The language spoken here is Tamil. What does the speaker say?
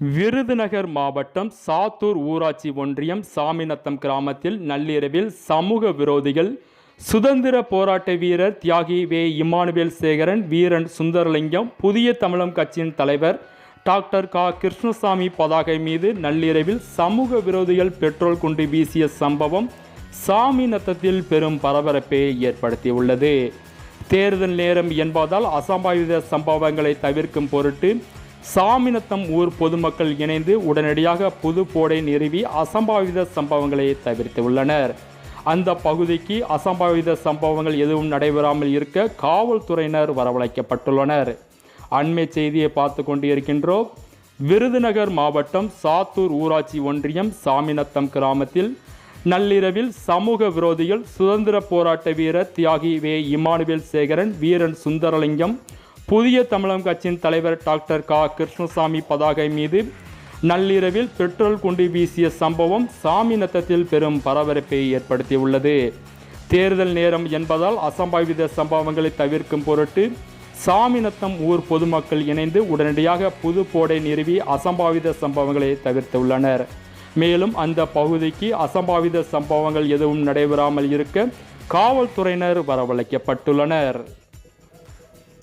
விருதுநகர் மாவட்டம் சாத்தூர் ஊராட்சி ஒன்றியம் சாமிநத்தம் கிராமத்தில் நள்ளிரவில் சமூக விரோதிகள் சுதந்திர போராட்ட வீரர் தியாகி வே இமானுவேல் சேகரன் வீரன் சுந்தரலிங்கம் புதிய தமிழம் கட்சியின் தலைவர் டாக்டர் கா. கிருஷ்ணசாமி பதாகை மீது நள்ளிரவில் சமூக விரோதிகள் பெட்ரோல் குண்டு வீசிய சம்பவம் சாமிநத்தத்தில் பெரும் பரபரப்பை ஏற்படுத்தியுள்ளது. தேர்தல் நேரம் என்பதால் அசம்பாவித சம்பவங்களை தவிர்க்கும் பொருட்டு சாமிநத்தம் ஊர் பொதுமக்கள் இணைந்து உடனடியாக புது போடை நிறுவி அசம்பாவித சம்பவங்களை தவிர்த்துள்ளனர் அந்த பகுதிக்கு அசம்பாவித சம்பவங்கள் எதுவும் நடைபெறாமல் இருக்க காவல்துறையினர் வரவழைக்கப்பட்டுள்ளனர். அண்மை செய்தியை பார்த்து கொண்டிருக்கின்றோம். விருதுநகர் மாவட்டம் சாத்தூர் ஊராட்சி ஒன்றியம் சாமிநத்தம் கிராமத்தில் நள்ளிரவில் சமூக விரோதிகள் சுதந்திர போராட்ட வீரர் தியாகி வே இமானுவேல் சேகரன் வீரன் சுந்தரலிங்கம் புதிய தமிழகம் கட்சியின் தலைவர் டாக்டர் கா. கிருஷ்ணசாமி பதாகை மீது நள்ளிரவில் பெட்ரோல் குண்டு வீசிய சம்பவம் சாமி நத்தத்தில் பெரும் பரபரப்பை ஏற்படுத்தியுள்ளது. தேர்தல் நேரம் என்பதால் அசம்பாவித சம்பவங்களை தவிர்க்கும் பொருட்டு சாமிநத்தம் ஊர் பொதுமக்கள் இணைந்து உடனடியாக புது போடை நிறுவி அசம்பாவித சம்பவங்களை தவிர்த்துள்ளனர். மேலும் அந்த பகுதிக்கு அசம்பாவித சம்பவங்கள் எதுவும் நடைபெறாமல் இருக்க காவல்துறையினர் வரவழைக்கப்பட்டுள்ளனர்.